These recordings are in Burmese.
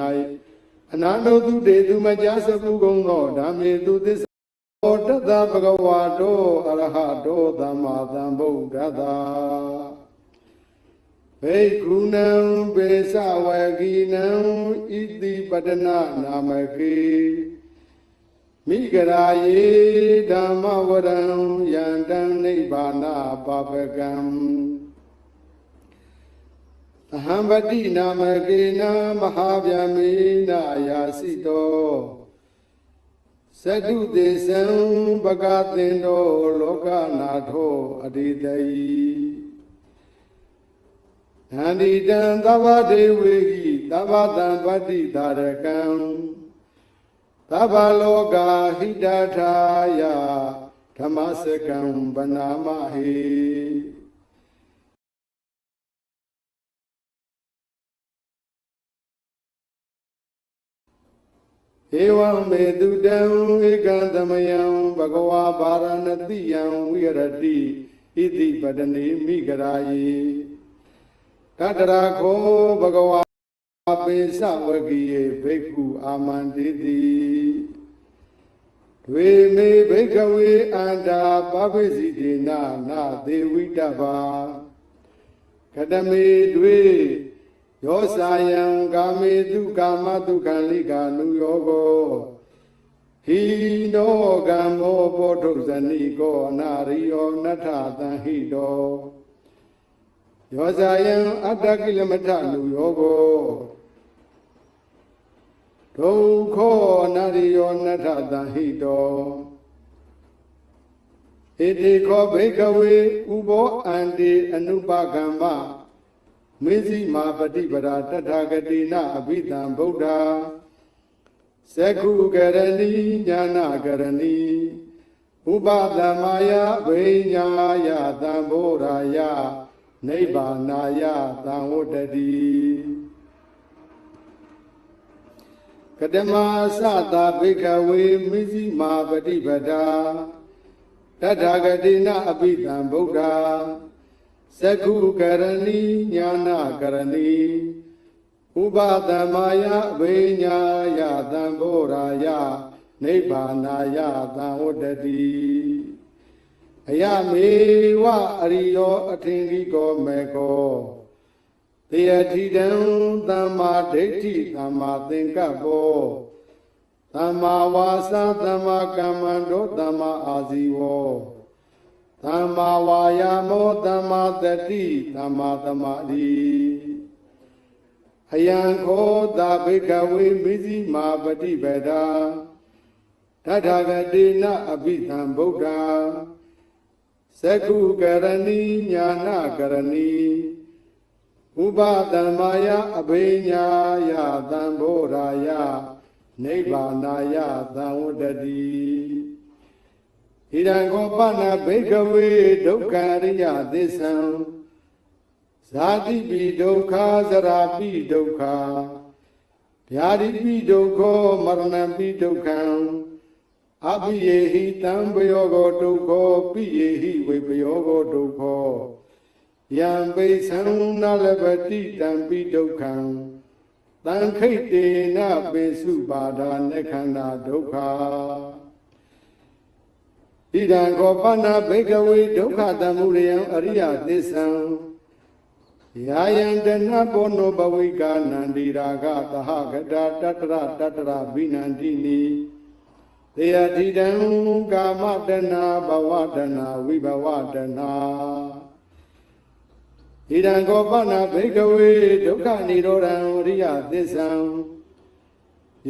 ၌အနန္တုသူတေသူမကြစပုကုံသောဓမ္မေသူသစ္စာဩတတဗဂဝါတောအရဟတောသမ္မာသမ္ဗုဒ္ဓသာဘိက္ခုနံပေသဝကိနံဣတိပတနာနာမကေမိဂရာယေဓမ္မဝရံယန္တံနိဗ္ဗာနပပကံ အဟံပတိနာမကေနမဟာဗျာမေနယာစိတောသတုတေသံပကသင်တောလောကနာထောအရိတယီသန္တိတံသဗ္ဗဒေဝေဟိသဗ္ဗတံပတ္တိသာရကံသဗ္ဗလောကဟိတထာယဓမ္မစကံဗနာမဟေ ဧဝံမေတုတံဧကံသမယံဘဂဝါဗာရဏတိယံဝိရတိဣတိပတနေမိဂရာယေတတရာခောဘဂဝါပိစဝကိယေဘိက္ခုအာမန္တိတိဒွေမေဘိကဝေအန္တာပပိစီတေနနာသေဝိတ္တဘာကတမေဒွေ ယောစာယံကာမေတုကာမတုခံလိကာနုယောကိုဟိနောကံမောပောထုဇနိကောအနာရိယောနထသံဟိတောယောစာယံအတ္တကိလမထလူယောကိုဒုက္ခောအနာရိယောနထသံဟိတောဣတိခောဘိကဝေဥဘောအန္တိအနုပကမ္မ မေဇိမာပฏิပဒါတထာဂတိနအဘိဓမ္ဗုဒ္ဓသက္ခုကရဏီညာနာကရဏီဥပဒမယဝိညာယသံဘောရာယနိဗ္ဗာနာယသံဝတ္တတိကတမသတာဘိကဝေမေဇိမာပฏิပဒါတထာဂတိနအဘိဓမ္ဗုဒ္ဓ သက္ခုကရဏီညာနာကရဏီဥပသမယဝိညာယသံဘောရာယနိဗ္ဗာနာယသံဝတ္တတိအယမေဝအရိယောအထင်ကြီးကောမေကောတေယတိတံသမ္မာဒိဋ္ဌိသမ္မာသင်္ကပ္ပောသမ္မာဝါစာသမ္မာကမ္မန္တောသမ္မာအာဇီဝော သမ္မာဝါယာမောသမ္မာတတိသမ္မာသမာဓိအယံခောတာဘိကဝေမိဇိမာပฏิပဒါတထာဂတိနအဘိသံဗုဒ္ဓသက္ခုကရဏီညာနာကရဏီဥပတမ္မာယအဘိညာယသံဘောရာယနိဗ္ဗာနာယသံဝတ္တတိ ဣဒံကောပနာဘေကဝေဒုက္ခရိယသစ္ဆံဇာတိပိဒုက္ခဇရာပိဒုက္ခဗျာတိပိဒုက္ခမရဏပိဒုက္ခံအပိယေဟိတံပယောဂောဒုက္ခပိယေဟိဝေပယောဂောဒုက္ခယံပိသံနာလပတိတံပိဒုက္ခံတံခိတ်တေနပိစုပါဒာနခန္ဓာဒုက္ခ ဣဒံခောပနာဘေကဝေဒုက္ခတမှုရိယံအရိယသစ္ဆံယာယံတဏဘောနောဘဝိကာနန္တိရာဂသဟကတာတတရတတရဘိနန္တိနိတေယတိတံကာမတနာဘဝတနာဝိဘဝတနာဣဒံခောပနာဘေကဝေဒုက္ခនិရောဓံအရိယသစ္ဆံ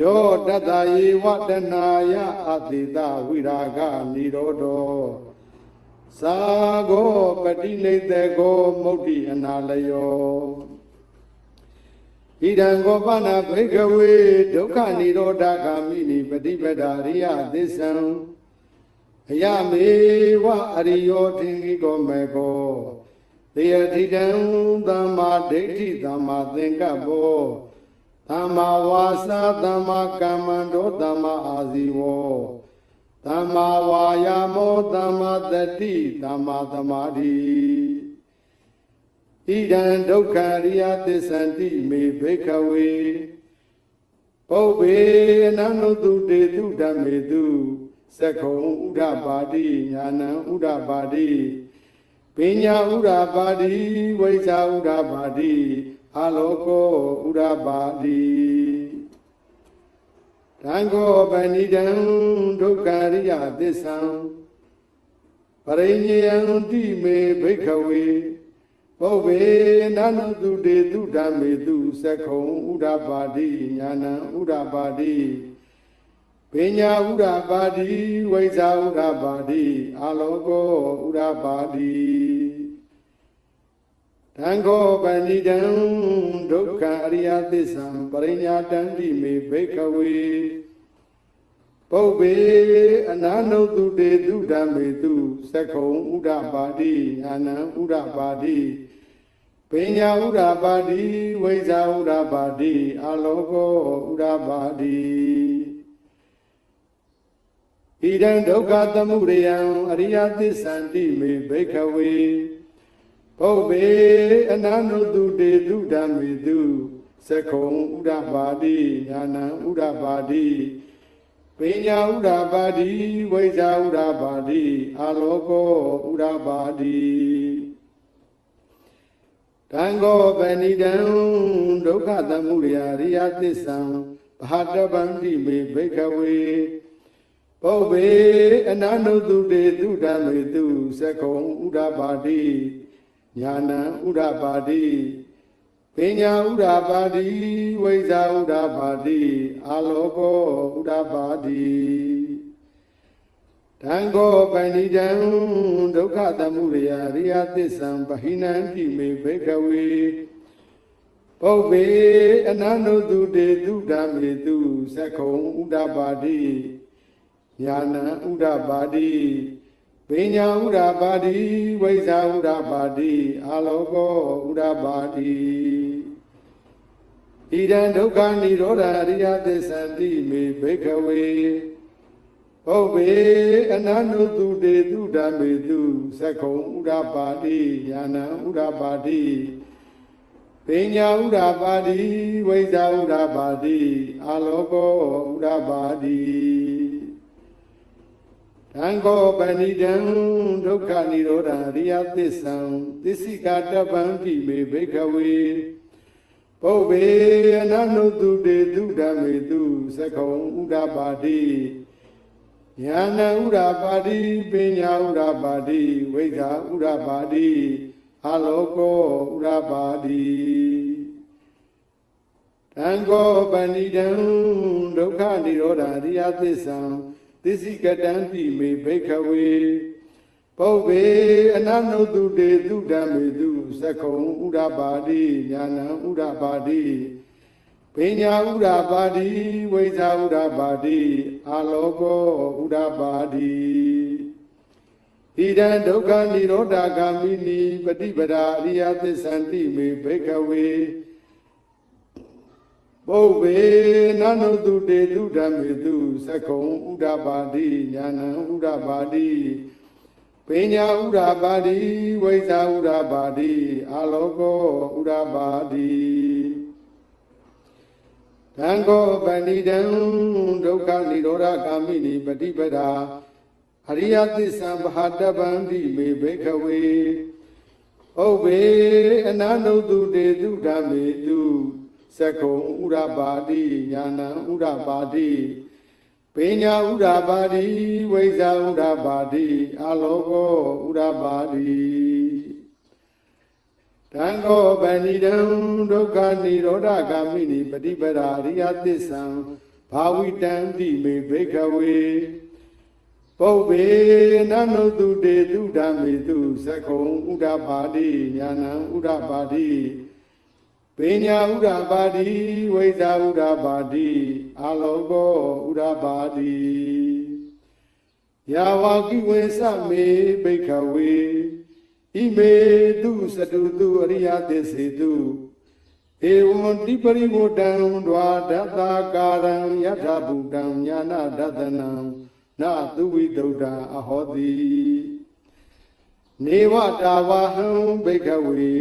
ယောတတယေဝတနာယအတိတဝိရာဂនិရောဓောသာဂောပတိနေတေကောမုတ်တိအနာလယောဣဒံကောပနာဘိကဝေဒုက္ခនិရောဓဂာမိနိပฏิပဒါရိယသစ္ဆံအယမေဝအရိယောထင်ကြီးကောမေကောတေယတိတံသမ္မာဒိဋ္ဌိသမ္မာသင်္ကပ္ပော သမ္မာဝါစာသမ္မာကမ္မန္တောသမ္မာအာဇီဝောသမ္မာဝါယာမောသမ္မာတတိသမ္မာသမာဓိဣဒံဒုက္ခရိယသစ္ဆန္တိမေဘိခဝေပုဗ္ဗေအနန္တုတေတုဓမ္မေတုသက္ခုံဥဒ္ဓပါတိညာဏံဥဒ္ဓပါတိပညာဥဒ္ဓပါတိဝိဇ္ဇာဥဒ္ဓပါတိ အာလောကောဥဒ္ဓပါတိတံဃောပဏိတံဒုက္ခရိယသစ္ဆံပရိညယံတိမေဘိက္ခဝေပုဗ္ဗေနန္တုတေတုဓမ္မေတုသက္ခုံဥဒ္ဓပါတိညာဏံဥဒ္ဓပါတိပညာဥဒ္ဓပါတိဝိဇ္ဇာဥဒ္ဓပါတိအာလောကောဥဒ္ဓပါတိ တံခောပဏိတံဒုက္ခအရိယသစ္ဆံပရိညာတံတိမေဘိက္ခဝေပုဗ္ဗေအနာနုတုတေတုဓမ္မေတုသက္ခုံဥဒ္ဓပါတိညာဏံဥဒ္ဓပါတိပညာဥဒ္ဓပါတိဝိဇ္ဇာဥဒ္ဓပါတိအာလောကောဥဒ္ဓပါတိဣဒံဒုက္ခသမုဒယံအရိယသစ္ဆန္တိမေဘိက္ခဝေ ပုဗ္ဗေအနာနုတုတေတုဓမ္မေတုသက္ခုံဥဒ္ဓပါတိညာဏံဥဒ္ဓပါတိပညာဥဒ္ဓပါတိဝိဇ္ဇာဥဒ္ဓပါတိအာလောကောဥဒ္ဓပါတိတံဃောပဏိတံဒုက္ခသမုဒယရိယသစ္ဆံဘာတပန္တိမေဘိက္ခဝေပုဗ္ဗေအနန္တုတုတေတုဓမ္မေတုသက္ခုံဥဒ္ဓပါတိ ညာဏံဥဒ္ဓပါတိပညာဥဒ္ဓပါတိဝိဇ္ဇာဥဒ္ဓပါတိအာလောကောဥဒ္ဓပါတိတံဃောပဏိတံဒုက္ခသမုဒယရိယသစ္ဆံပဟိနံတိမေဘိက္ခဝေပုဗ္ဗေအနန္တုတုတေတုဓမ္မေတုသက္ခုံဥဒ္ဓပါတိညာဏံဥဒ္ဓပါတိ ပညာဥဒ္ဓပါတိဝိဇ္ဇာဥဒ္ဓပါတိအာလောကောဥဒ္ဓပါတိဣဒံဒုက္ခនិရောဓအရိယသစ္ဆန္တိမေဘိက္ခဝေပုဗ္ဗေအနန္တုတုတေတုဓမ္မေတုသက္ခုံဥဒ္ဓပါတိညာဏံဥဒ္ဓပါတိပညာဥဒ္ဓပါတိဝိဇ္ဇာဥဒ္ဓပါတိအာလောကောဥဒ္ဓပါတိ တံခောပဏိတံဒုက္ခនិရောဓအရိယသစ္ဆံသစ္စိကတပံတိမေဘိက္ခဝေပုဗ္ဗေအနန္တုတုတေတုဓမ္မေတုသက္ခုံဥဒ္ဓပါတိညာဏဥဒ္ဓပါတိပညာဥဒ္ဓပါတိဝိဇ္ဇာဥဒ္ဓပါတိအာလောကောဥဒ္ဓပါတိတံခောပဏိတံဒုက္ခនិရောဓအရိယသစ္ဆံ သစ္စိကတံတိမေဘိက္ခဝေပုဗ္ဗေအနန္တုတုတေတုဓမ္မေတုသက္ခုံဥဒ္ဓပါတိညာဏံဥဒ္ဓပါတိပညာဥဒ္ဓပါတိဝိဇ္ဇာဥဒ္ဓပါတိအာလောကောဥဒ္ဓပါတိဣဒံဒုက္ခនិရောဓဂာမိနိပฏิပဒါအရိယသစ္ဆန္တိမေဘိက္ခဝေ ပုဗ္ဗေနန္တုတုတေတုဓမ္မေတုသက္ခုံဥဒ္ဓပါတိညာဏံဥဒ္ဓပါတိပညာဥဒ္ဓပါတိဝိဇ္ဇာဥဒ္ဓပါတိအာလောကောဥဒ္ဓပါတိတံခောပဏိတံဒုက္ခនិရောဓဂာမိနိပฏิပဒါအရိယသစ္စာဘာတပန္တိမေဘိက္ခဝေဥဗ္ဗေအနန္တုတုတေတုဓမ္မေတု သက္ကုံဥရပါတိညာဏံဥရပါတိပညာဥရပါတိဝိဇ္ဇာဥရပါတိအာလောကောဥရပါတိတံခောပဏိတံဒုက္ခនិရောဓဂာမိနိပฏิပဒါရိယသစ္ဆံဘာဝိတံတိမေဘိက္ခဝေပုဗ္ဗေနန္တုတုတေတုဓမ္မေတုသက္ခုံဥဒ္ဓပါတိညာဏံဥဒ္ဓပါတိ ပညာဥဒ္ဓပါတိဝိဇ္ဇာဥဒ္ဓပါတိအာလောကောဥဒ္ဓပါတိယာဝကိဝေသမေဘိက္ခဝေဣမေတုစတုတုအရိယသစ္စေတုဧဝံတိပရိဝတံဒွာဒတ္တာကာရံယထာဘူတံညာနာဒသနံနသုဝိတုဒ္ဓအဟောတိနေဝတာဝဟံဘိက္ခဝေ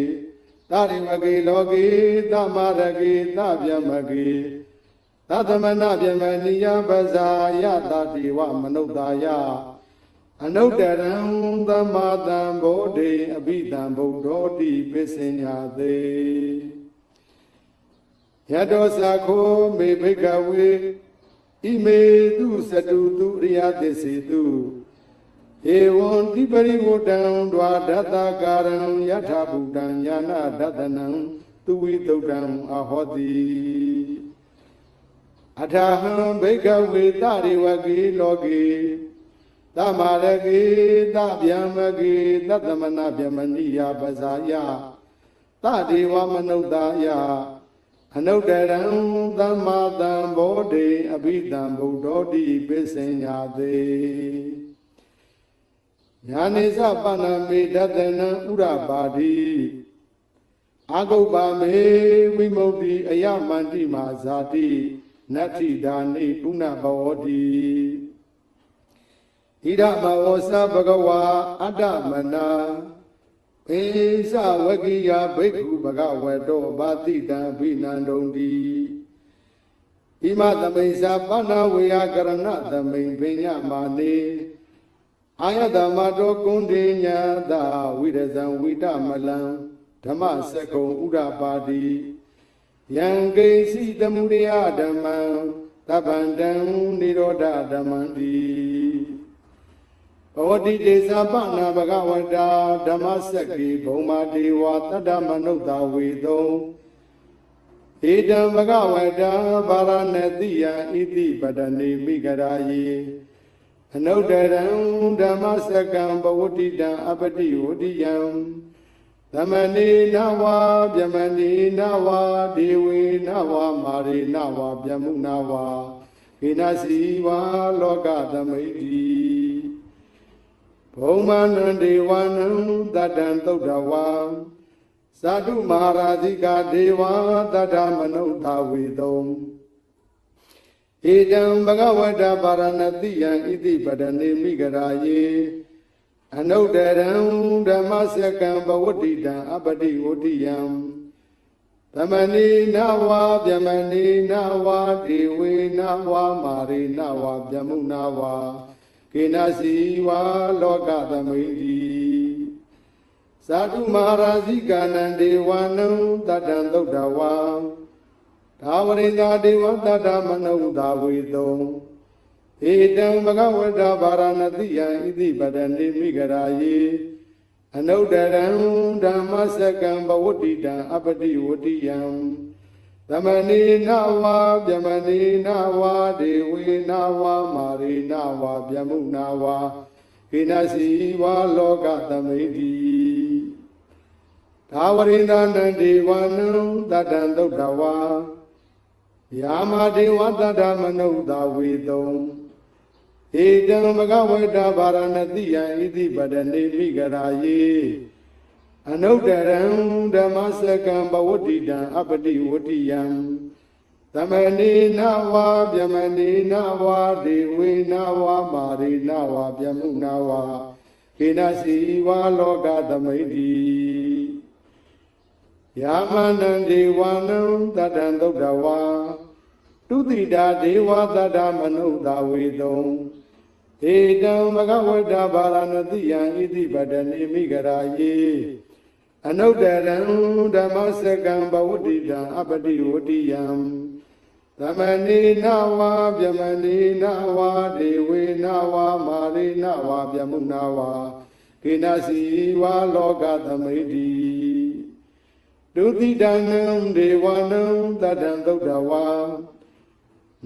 သရိမကေလောကေသမရကေသဗျမကေသတ္တမနဗျမနိယပဇာယတတိဝမနုဿာယအနုတ္တရံသမ္မာတံဘောဓိအဘိတံဗုဒ္ဓောတိပစ္စညာသေယတောသခောမေဘိကဝေဣမေတုစတုတုရိယသစ္စေတု ဧဝံတိပရိဝတံဒွါဒတ္တကာရံယထာဘူတံညာနာဒတနံသူဝိတုဒ္ဓံအဟောတိအထာဟံဘိကဝေတရိဝကေလောကေတမာရကေတဗျမကေတတမနာဗျမနိယပဇာယတဒေဝမနုဿာယအနုတ္တရံသမ္မာတံဘောဓိအဘိတံဗုဒ္ဓောတိပစ္စညာသေ ညာနိသပဏမေဒတနံဥရပါတိအာဂုပ္ပါမေဝိမု ക്തി အယမန္တိမာဇာတိနတ္ထိဒါနိပုဏ္ဏဘဝတိဣဒမဝောသဘဂဝါအတ္တမနာဧသဝကိယဘိက္ခုဘဂဝတောဘာတိတံဘိနန္ဒုံတိဣမသမိစ္ဆာပဏဝေယကရဏသမိန်ပညာမာနေ အာယတမတောကုန္တိညာတာဝိရဇံဝိတမလံဓမ္မစကုံဥဒပါတိယံကိစီတမှုရိယဓမ္မံသဗ္ဗန္တံនិရောဓဓမ္မံတိဘဝတိတေသပနာဘဂဝတာဓမ္မစက္ကိဘုံမာဒေဝတတ္တမနုဿဝေသောဧတံဘဂဝတာဗာရဏတိယဣတိပတနေမိဂရာယေ အနုတ္တရံဓမ္မစက္ကံဘဝတိတံအပတိဝတိယံသမဏေနဝဗျမဏေနဝဒေဝေနဝမာရေနဝဗျမုနဝခေနစီဝါလောကသမိတိဘုံမနန္ဒေဝနံတတံသုဒ္ဓဝါသာဓုမဟာရာဇိကဒေဝတတ္ထမနုဿဝေတုံ ဧတံဘဂဝတပါရဏတိယံဣတိပဒနေမိဂရာယေအနုတ္တရံဓမ္မစကံဘဝတိတံအပတိဝတိယံသမဏိနဝဗျမဏိနဝဒေဝေနဝမာရိနဝဗျမုနဝကေနစီဝါလောကသမိတိသာဓုမဟာရာဇိကာနံဒေဝနံတတံသုဒ္ဓဝါ သာဝရိန္ဒာဒေဝတတ္တမနုဿဝေတုံဧတံဘဂဝတဗာရဏတိယံဣတိပဒနေမိဂရာယေအနုတ္တရံဓမ္မစကံဘဝတိတံအပတိဝတိယံသမဏေနဝဗျမဏေနဝဒေဝေနဝမာရိနဝဗျမုနဝခေနစီဝါလောကသမိတိသာဝရိန္ဒနံဒေဝနံတတံသုဒ္ဓဝါ ယာမဒေဝတတမနုဿဝေတုံဧတံမကဝေတဗာရဏတိယံဣတိပဒနေမိဂရာယေအနုတ္တရံဓမ္မစကံဘဝတိတံအပတိဝတိယံသမဏေနဝဗျမဏေနဝဒေဝေနဝမာရိနဝဗျမုနဝခေနစီဝါလောကသမိတိယာမနံဒေဝနံတတံသုဒ္ဓဝါ တုတိတာဒေဝတတ္တမနုဿဝေတုံဧတံမဂဝတ္တဗာရဏတိယံဣတိပတနေမိဂရာယေအနုတ္တရံဓမ္မစကံဘဝတိတံအပတိဝတိယံသမဏေနဝဗျမဏေနဝဒေဝေနဝမာရိနဝဗျမုနဝကေနစီဝါလောကသမိတိဒုတိတနံဒေဝနံတတံသုဒ္ဓဝါ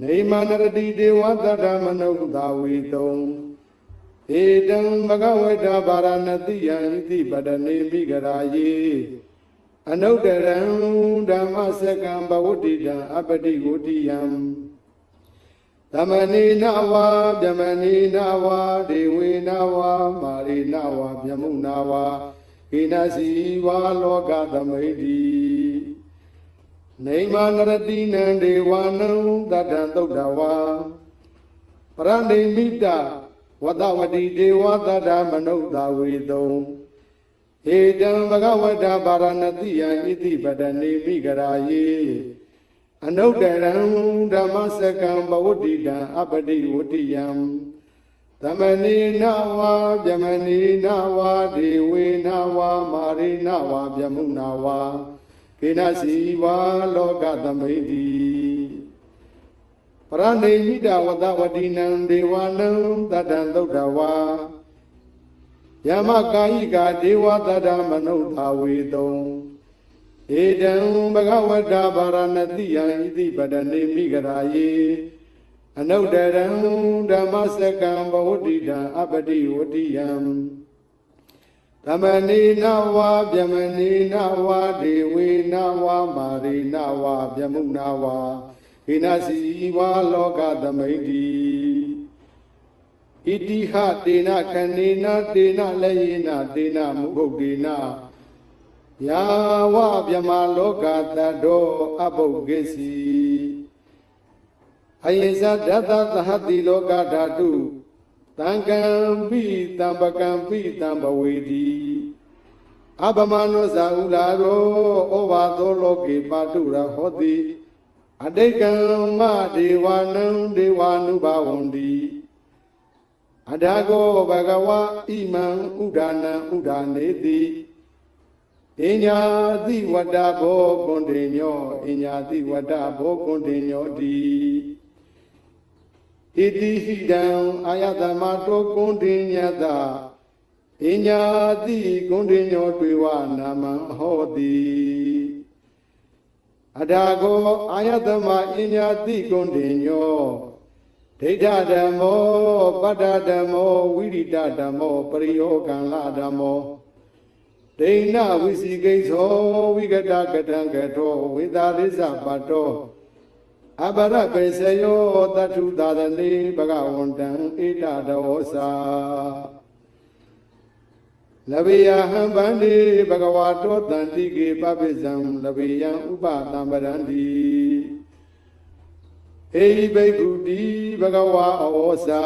နေမနရတိဒေဝတတမနုဿဝေတုံဧတံဘဂဝတဗာရဏတိယံဣတိပဒနေမိဂရာယေအနုတ္တရံဓမ္မစကံဘဝတိတံအပတိဝတိယံသမဏေနဝဗျမဏေနဝဒေဝေနဝမာရိနဝဗျမုနဝဣနစီဝါလောကသမိတိ နေမနရတိနံဒေဝနံတတံသုဒ္ဓဝါပရဏိမိတဝတဝတိဒေဝတတမနုဿဝေတုံဧတံဘဂဝတဗာရဏတိယံဣတိပဒနေမိဂရာယေအနုတ္တရံဓမ္မစကံဘဝတ္တိတံအပတိဝတ္တိယံသမဏိနဝါဗျမဏိနဝါဒေဝေနဝါမာရိနဝါဗျမုနာဝါ ကိနစီဝါလောကသမိတိပရဏိမိတဝတဝတိနံဒေဝနံတတံသုဒ္ဓဝါယမကာယိကာဒေဝတတမနုဿာဝေတုံဧတံဘဂဝတ္တဗာရဏတိယံဣတိပတနေမိဂရာယေအနုတ္တရံဓမ္မစကံဘဝတ္တိတံအပတိဝတ္တိယံ သမဏိနဝါဗျမဏိနဝါဒေဝေနဝါမာရိနဝါဗျမုနာဝါဟိနစီဝါလောကသမိတိဣတိဟတေနခဏေနတေနလည်းယေနတေနမုဂုတ်တေနယာဝဗြဟ္မာလောကတတ္တောအပုဂ္ဂိစီအယေဇဒတသဟတိလောကဓာတု တံကံပိတံပကံပိတံဘဝေတိအပမနောဇာဥလာရောဩဘာသောလောကေပါတုရဟောတိအတိတ်ကံမဒေဝနံဒေဝ ानु ဘဝန္တိအဒါကိုဘဂဝါဣမံဥဒါနံဥဒါနေတိအညာတိဝတ္တဘောကွန်တေညောအညာတိဝတ္တဘောကွန်တေညောတိ ဣတိဟိတံအာယတမတောကွန်တေညတအညာတိကွန်တေညောတွေဝနာမံဟောတိအဒါကိုအာယတမအညာတိကွန်တေညောဒိဋ္ဌဓမ္မောပတ္တဓမ္မောဝိရိတဓမ္မောပရိယောကံလဓမ္မောဒိဏဝိစီကိသောဝိကတကတံကတောဝေသာရိသပတော အပရပေစယောတထုသာသနေဘဂဝန္တံဣတဒောသာလဗေယဟံဗန္တိဘဂဝါတောတန္တိကေပပိဇံလဗေယံဥပတံပရန္တိဧဟိဘိက္ခုတိဘဂဝါဩဇာ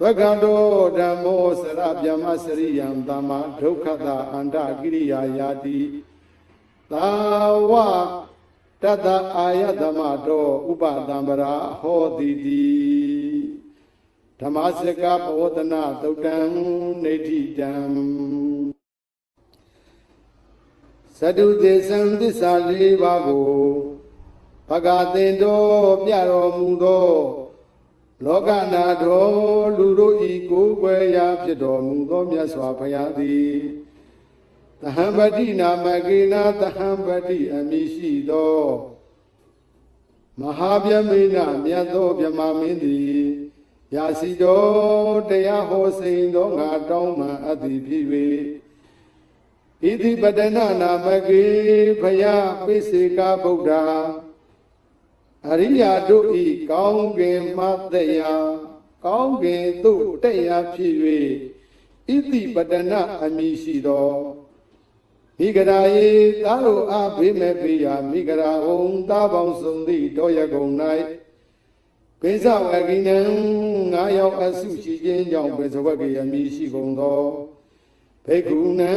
ဘဂန္တောဓမ္မောစရဗျမစရိယံတမဒုက္ခတာအန္တကိရိယာယာတိသာဝ တတအာယတမတောဥပတံပရာဟောတိတိဓမ္မစကပဝတနာသုတ်တံနေတိတံသတုသေသံသစ္စာ၄ပါးကိုဘဂသင်တော်ပြတော်မူသောလောကနာတော်လူတို့ဤကိုယ်ွယ်ရာဖြစ်တော်မူသောမြတ်စွာဘုရားသည် သဟံပတိနာမကေနာသဟံပတိအမိရှိသောမဟာဗျမေနမြတ်သောဗြဟ္မာမင်းသည်ရာစီတော်တရားဟောစိန်သောငါတောင်းမှအပ်သည်ဖြစ်၍ဣတိပတနာနာမကေဖယားပိစေကဗုဒ္ဓအရိယာတို့ဤကောင်းကင်မသက်ရာကောင်းကင်သို့တက်ရာဖြစ်၍ဣတိပတနာအမည်ရှိသော မိဂရာယေသာတို့အားဘေးမဲ့ပေးရာမိဂရာဟုံသာပေါင်းစုံသည့်တောရကုံ၌ပိစဝကိနံငါရောက်အဆုရှိခြင်းကြောင့်ပိစဝကိယမည်ရှိကုန်သောဘေကုဏံ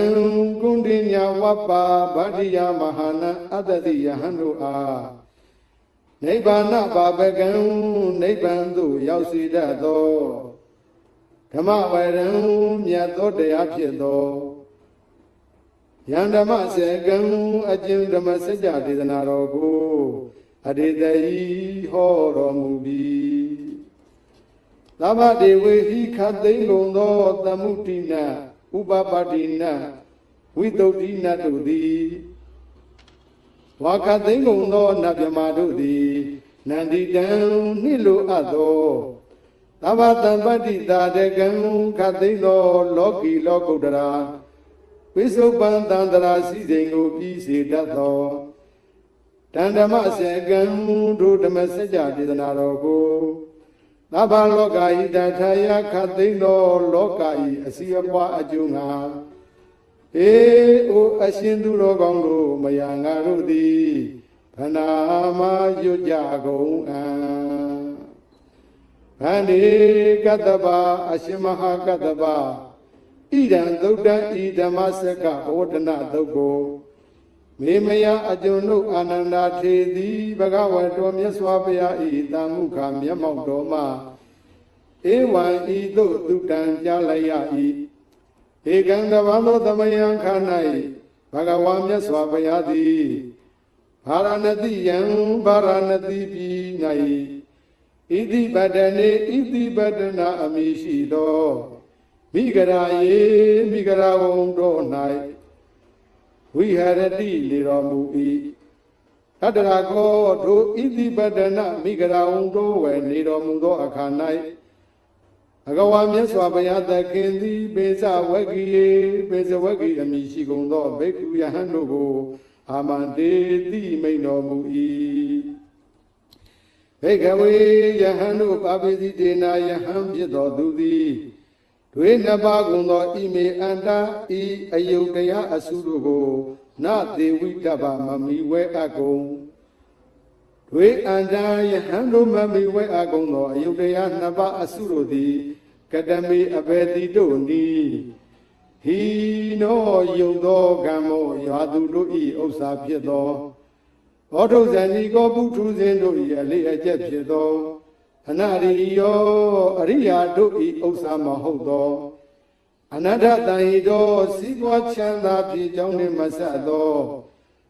ကုန္တိညာဝပ္ပါဗတ္တိယမဟာနအတ္တတိယဟံတို့အားနိဗ္ဗာန်ပါပကံနိဗ္ဗာန်သို့ရောက်စေတတ်သောဓမ္မဝရံမြတ်သောတရားဖြစ်သော ယန္ဓမ္မစေကံအကျဉ်ဓမ္မစကြာဒေသနာတော်ကိုအရိတယီဟောတော်မူပြီးသဗ္ဗဒေဝေဟိခသိမ့်ကုန်သောသမှုတိနဥပပတ္တိနဝိတုဒ္ဓိနတို့သည်ဝါကသိမ့်ကုန်သောနတ်မြမာတို့သည်နန္ဒီတံနှိလိုအပ်သောသဗ္ဗတံပတ္တိတာတကံခသိမ့်သောလောကီလောကုတ္တရာ ဝိသုပန်တန္တရာစီစဉ်ကိုပြီးစေတတ်သောတန်ဓမ္မစေကံဒုဓမ္မစကြာဒေသနာတော်ကိုသဗ္ဗလောကဤတထာယခသိမ့်သောလောကဤအစီအပွားအကျိုးငါအေအိုအရှင်သူတော်ကောင်းတို့မယာငါတို့သည်ဗနာမရွတ်ကြကုန်အံဗန္ဒီကတ္တဗအရှင်မဟာကတ္တဗ ဣဒံသုတ်တံဤဓမ္မစကဩဒနာသုတ်ကိုမေမယအကျွန်ုပ်အာနန္ဒာထေသည်ဘဂဝတောမြတ်စွာဘုရားဤတန်မှုခာမျက်မှောက်တော်မှာဧဝံဤသို့သူတံကြားလိုက်ရ၏ဧကံတဘာသောသမယံခါ၌ဘဂဝါမြတ်စွာဘုရားသည်ဗာရာဏတိယံဗာရာဏတိပြည်၌ဣတိပတနေဣတိပတနာအမိရှိသော မိဂရာယေမိဂရာဝံတို့၌ဝိဟရတိလေတော်မူ၏တတရာကောတို့ဣတိပတနာမိဂရာဝံတို့ဝယ်နေတော်မူသောအခါ၌အကဝါမြတ်စွာဘုရားသခင်သည်ပေဇဝဂီယေပေဇဝဂီအမိရှိကုန်သောဘိက္ခုယဟန်တို့ကို အာမန္တေတိမိန်တော်မူ၏ဘိက္ခဝေယဟန်တို့ပါပိတိတေနာယဟန်ဖြစ်တော်သူသည် တွေနှစ်ပါးကုန်သောဣမေအန္တာဤအယုတ်တရားအစုတို့ကိုနသေဝိတ္တဗမမီဝဲအကုန်တွေအန္တာယဟန်တို့မမီဝဲအကုန်သောအယုတ်တရားနှစ်ပါးအစုတို့သည်ကတမေအဘေတိတို့နီဟီနောယုံသောကံမောရွာသူတို့ဤဥစ္စာဖြစ်သောဘောထုဇဏီကောပုထုဇဉ်တို့ဤအလေးအကျက်ဖြစ်သော အနာရိယောအရိယာတို့ဤဥစ္စာမဟုတ်သောအနတ္တတန်ဤသောစီးပွားချမ်းသာဖြစ်ကြောင်းနှင့်မဆက်သော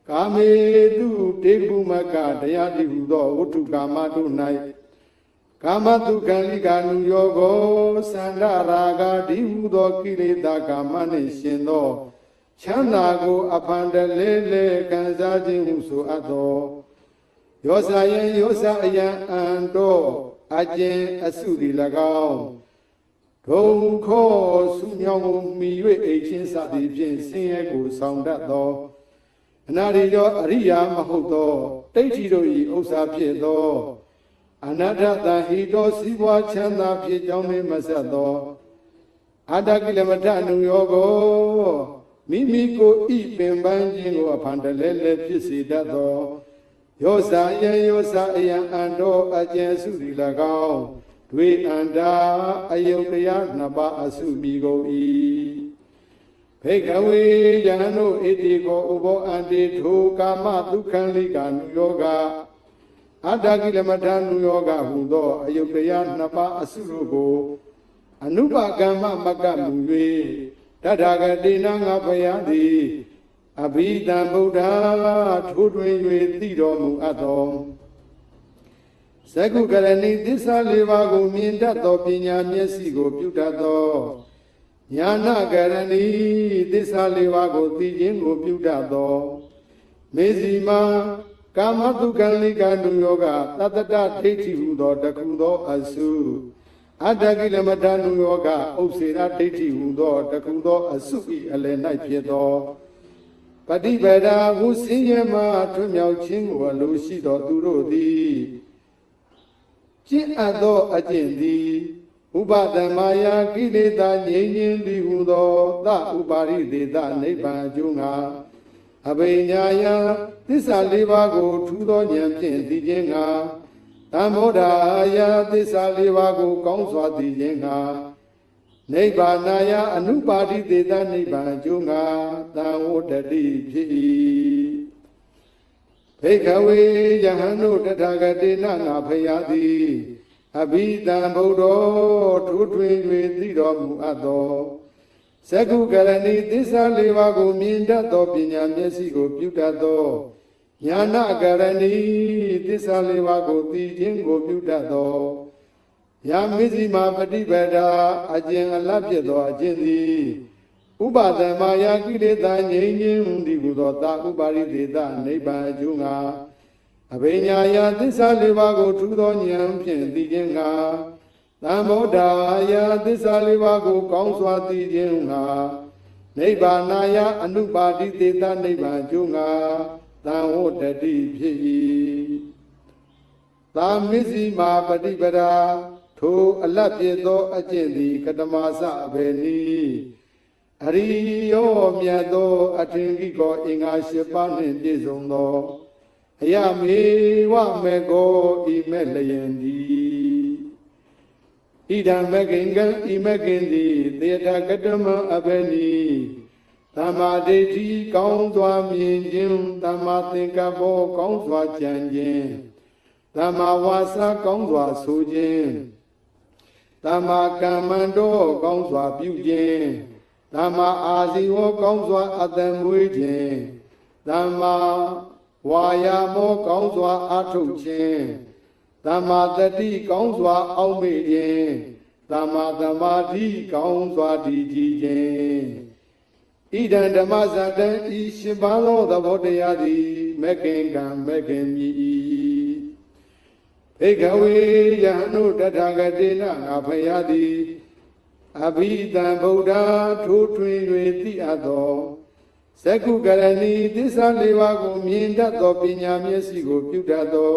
ကာမေတုတေကုမကတရားတိဟုသောဝတ္ထုကာမတို့၌ကာမတုကံလိကာနုယောကိုသန္ဒရာဂဒီဟုသောကိလေသာကာမနှင့်ရှင်သော ချမ်းသာကိုအဖန်တလဲလဲခံစားခြင်းဟုဆိုအပ်သောယောဇာယံယောဇာအယံအံတော် အကျင်အစုဒီ၎င်းဒုံခောစုမြောင်ကိုမိ၍အိတ်ချင်းစသည်ဖြင့်ဆင်းရဲကိုဆောင်တတ်သောအနာရိယောအရိယာမဟုတ်သောတိဋ္ဌိတို့၏ဥစ္စာဖြစ်သောအနတ္တတဟိတောစီးပွားချမ်းသာဖြစ်ကြောင်းနှင့်မဆက်သောအတ္တကိလမထအနုယောကိုမိမိကိုဤပင်ပန်းခြင်းကိုအဖန်တလဲလဲဖြစ်စေတတ်သော ယောဇာယံယောဇာအယံအန္တောအကျဉ်စုသည်၎င်းတွေအန္တာအယုတ်တရားနှစ်ပါးအစုမိကုန်၏ဖေကဝေယံတို့ဣတိကိုဥဘောအန္တိထိုကာမဒုက္ခလိကာနုယောဂအတ္တကိလမထနုယောဂဟူသောအယုတ်တရားနှစ်ပါးအစုတို့ကိုအနုပကမ္မမကမူ၍တထာဂတိနာငါဘုရားသည် အဘိဓမ္ဗုဒ္ဓထိုးတွင်၍သိတော်မူအပ်သောသကုကရဏီသစ္စာလေးပါးကိုမြင်တတ်သောပညာမျက်စိကို ပြုတတ်သောညာနာကရဏီသစ္စာလေးပါးကိုသိခြင်းကိုပြုတတ်သောမေဇီမာကာမတုကံလိကနုယောဂတတ္တဒိဋ္ဌိဟုသောတခုသောအစုအတ္တကိလမတနုယောဂဥစ္စေရဒိဋ္ဌိဟုသောတခုသောအစု၏အလယ်၌ဖြစ်သော ပฏิပဒါဟုစင်းရဲမှထွမြောက်ခြင်းကိုအလိုရှိသောသူတို့သည်ကျင့်အပ်သောအကျင့်သည်ဥပဒမယာကိလေသာငြိမ်းခြင်းသည်ဟုသောသဥပါရိသေသနိဗ္ဗာန်အကျိုးငါအဘိညာယသစ္စာလေးပါးကိုထူးသောဉာဏ်ဖြင့်သိခြင်းငါသံမောဒာယသစ္စာလေးပါးကိုကောင်းစွာသိခြင်းငါ နိဗ္ဗာနာယအနုပါတိသေသနိဗ္ဗာန်အကျိုးငါသံဝတ္တတိဖြစ်၏ဘေခဝေယဟန်တို့တထာဂတိနငါဖရာသည်အဘိဓမ္ဗုဒ္ဓောထိုးထွင်း၍သိတော်မူအပ်သောသကုကရဏီသစ္စာလေးပါးကိုမြင်တတ်သောပညာမျက်စိကို ပြုတတ်သောညာနာကရဏီသစ္စာလေးပါးကိုသိခြင်းကိုပြုတတ်သော ယာမစ္စည်းမာပฏิပဒါအကျင့်အလတ်ဖြစ်သောအကျင့်သည်ဥပဒမာယာကိလေသာငြိမ်းခြင်းဒီဟုသောသာဥပါရိသေသနိဗ္ဗာန်အကျိုးငါအဘိညာယသစ္စာလေးပါးကိုထူသောဉာဏ်ဖြင့်သိခြင်းငါသံဗုဒ္ဓယသစ္စာလေးပါးကိုကောင်းစွာသိခြင်းငါနိဗ္ဗာနာယအနုပါတိသေသနိဗ္ဗာန်အကျိုးငါသံဝတ္တတိဖြစ်၏သာမစ္စည်းမာပฏิပဒါ ထိုအလတ်ပြသောအကျင့်သည်ကတမစအဘယ်နည်းအရိယောမြတ်သောအထင်ကြီးကောအင်္ဂါ၈ပါးနှင့်ပြည့်စုံသောအယမေဝမေကောဤမဲ့လျင်သည်ဣဒံမကိင်္ဂံဤမကိင်သည်သေတကတမအဘယ်နည်းသမ္မာဒိဋ္ဌိကောင်းစွာမြင်ခြင်းသမ္မာသင်္ကပ္ပကောင်းစွာကြံခြင်းသမ္မာဝါစာကောင်းစွာဆိုခြင်း သမ္မာကမ္မန္တောကောင်းစွာပြုခြင်းသမ္မာအာဇီဝကောင်းစွာအသက်မွေးခြင်းသမ္မာဝါယာမောကောင်းစွာအားထုတ်ခြင်းသမ္မာတတိကောင်းစွာအောက်မေ့ခြင်းသမ္မာသမာဓိကောင်းစွာတည်ကြည်ခြင်းဣဒံဓမ္မဇတံဤရှင်ပါးသောသဘောတရားသည်မက္ကင်ကံမက္ကင်မြည် ဘေကဝေယဟနုတထာဂတိနငါဖယားသည်အဘိဓမ္ဗုဒ္ဓထိုးထွင်း၍သိအပ်သောသက္ကုကရဏီသစ္စာလေးပါးကိုမြင်တတ်သောပညာမျက်စိကိုပြုတတ်သော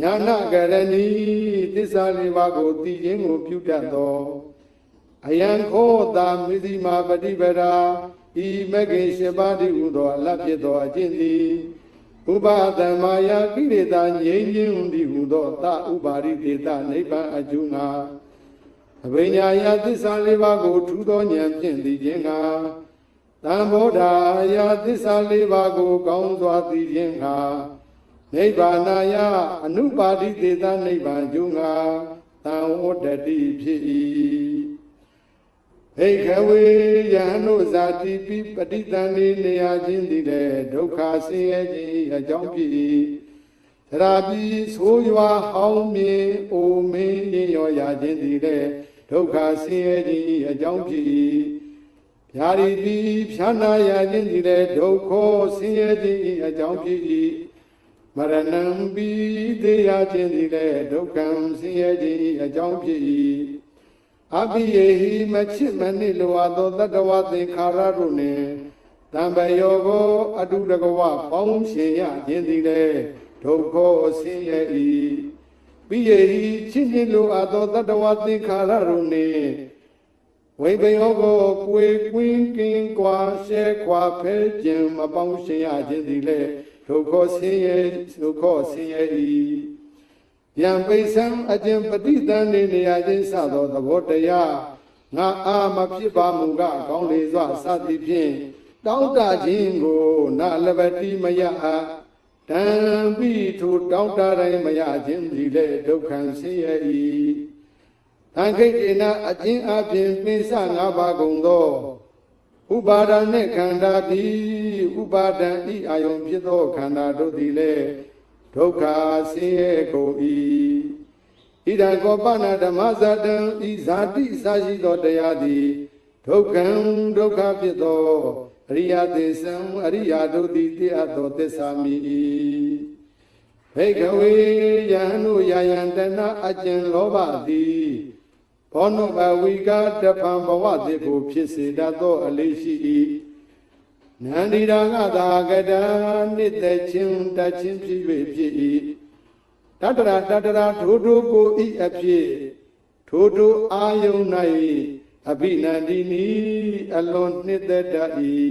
ညာနာကရဏီသစ္စာလေးပါးကိုသိခြင်းကိုပြုတတ်သောအယံခောတာမိသိမာပฏิပဒါဤမဂ္ဂင်၈ပါးတည်းဟူသောအလတ်ဖြစ်သောအကျင့်သည် ဥပါဒံမာယာကိလေသာငြိမ်းခြင်းတည်းဟူသောသဥပါရိတေတနိဗ္ဗာန်အကျိုးငါအဘိညာယသစ္စာလေးပါးကိုထူသောဉာဏ်ဖြင့်သိခြင်းငါသံဘောဓာယသစ္စာလေးပါးကို ကောင်းစွာသိခြင်းငါနိဗ္ဗာနယအနုပါတိတေတနိဗ္ဗာန်ကျိုးငါသံဝတ္တတိဖြစ်၏ ဟိခဝေယဟနုဇာတိပိပဋိသန္ဓေနေရာချင်းသည်လည်းဒုက္ခဆင်းရဲခြင်းအကြောင်းဖြစ်၏သရာပိဆိုးရွာဟောင်းမြင်အိုမင်းရင်ရောရာခြင်းသည်လည်းဒုက္ခဆင်းရဲခြင်းအကြောင်းဖြစ်၏ဖြာရီပိဖြာနာရာခြင်းသည်လည်းဒုက္ခဆင်းရဲခြင်းအကြောင်းဖြစ်၏မရဏံပိသေရခြင်းသည်လည်းဒုက္ခံဆင်းရဲခြင်းအကြောင်းဖြစ်၏ အပိယေဟိမချစ်မနစ်လိုအပ်သောတတ္တဝသင်္ခါရတို့နှင့်တံပယောကိုအတုတကဝပေါင်းရှင်ရခြင်းသည်လည်းဒုက္ခဆင်းရဲ၏ပိယေဟိချစ်ခြင်းလိုအပ်သောတတ္တဝသင်္ခါရတို့နှင့်ဝိပယောကိုကိုယ်ကွင်းကင်းကွာရှဲခွာဖဲခြင်းမပေါင်းရှင်ရခြင်းသည်လည်းဒုက္ခဆင်းရဲဒုက္ခဆင်းရဲ၏ ယံပိသံအကျင်ပဋိသန္ဓေနေရာချင်းစသောသဘောတရားငါအာမဖြစ်ပါမူကကောင်းလေစွာစသည်ဖြင့်တောင်းတခြင်းကိုနာလဘတိမယအတံပိထိုတောင်းတတိုင်းမရခြင်းသည်လေဒုက္ခံဆင်းရဲ၏သံခိတ်ေနအကျဉ်အပြင်ပင်စငါးပါးကုန်သောဥပါဒာနှင့်ခန္ဓာသည်ဥပါဒံဤအာယုံဖြစ်သောခန္ဓာတို့သည်လည်း ဒုက္ခဆင်းရဲကုန်၏ဣဒံကောပနာဓမ္မဇာတံဤဇာတိအစရှိသောတရားသည်ဒုက္ခံဒုက္ခဖြစ်သောအရိယသေသံအရိယာတို့သည်တရားသောသစ္စာမိ၏ဘေကဝေယဟနုယာယံတနာအကျဉ်လောဘသည်ဘောနုဘဝိကတပံဘဝတိကိုဖြစ်စေတတ်သောအလေးရှိ၏ နန္ဒီရာငသာကတံနိတချင်းတချင်းဖြစ်၍ဖြစ်၏တတရာတတရာထိုထိုကိုဤအဖြစ်ထိုထိုအာယုန်၌အဘိနန္ဒီနီအလွန်နှစ်သက်တတ်၏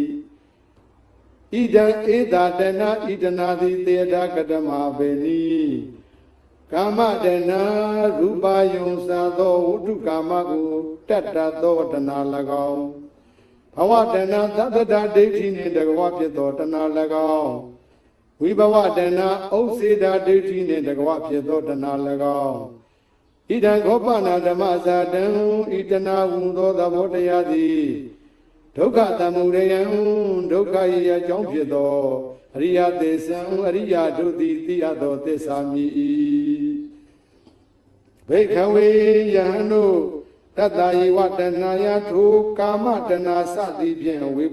ဣဒံဧတာတနာဣဒနာတိတေတာကတမဘေနီကာမတနာရူပယုံသာသောဝိတုကာမကိုတတ္တသောတနာ၎င်း ဘဝတဏသတ္တဒဒိဋ္ဌိနှင့်တကဝဖြစ်သောတဏ၎င်းဝိဘဝတဏဥစ္စေဒဒိဋ္ဌိနှင့်တကဝဖြစ်သောတဏ၎င်းဣဒံခောပနာဓမ္မဇာတံဣတနာဟူသောသဘောတရားသည်ဒုက္ခတမှုရယံဒုက္ခ၏အကြောင်းဖြစ်သောအရိယသေသံအရိယတို့သည်သိရသောသစ္စာမြည်၏ဘိခဝေယဟန်တို့ တတ္တယေဝတဏှာယထိုကာမတဏှာစသည်ဖြင့်ဝေ